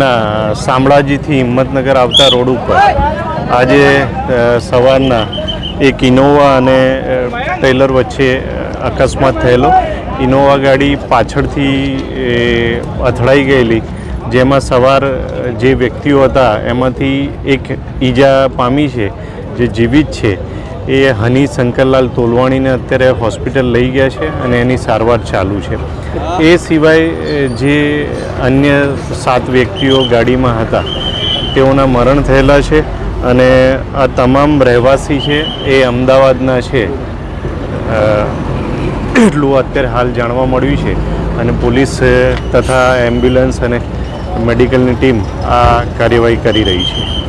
ના, શામળાજીથી હિંમતનગર આવતા રોડ ઉપર આજે સવારના એક ઇનોવા અને ટ્રેલર વચ્ચે અકસ્માત થયેલો. ઇનોવા ગાડી પાછળથી અથડાઈ ગયેલી. જેમાં સવાર જે વ્યક્તિઓ હતા, એમાંથી એક ઈજા પામી છે, જે જીવિત છે. એ હની શંકરલાલ તોલવાણીને અત્યારે હોસ્પિટલ લઈ ગયા છે અને એની સારવાર ચાલુ છે. એ સિવાય જે અન્ય સાત વ્યક્તિઓ ગાડીમાં હતા, તેઓના મરણ થયેલા છે અને આ તમામ રહેવાસી છે, એ અમદાવાદના છે. એટલું અત્યારે હાલ જાણવા મળ્યું છે અને પોલીસ તથા એમ્બ્યુલન્સ અને મેડિકલની ટીમ આ કાર્યવાહી કરી રહી છે.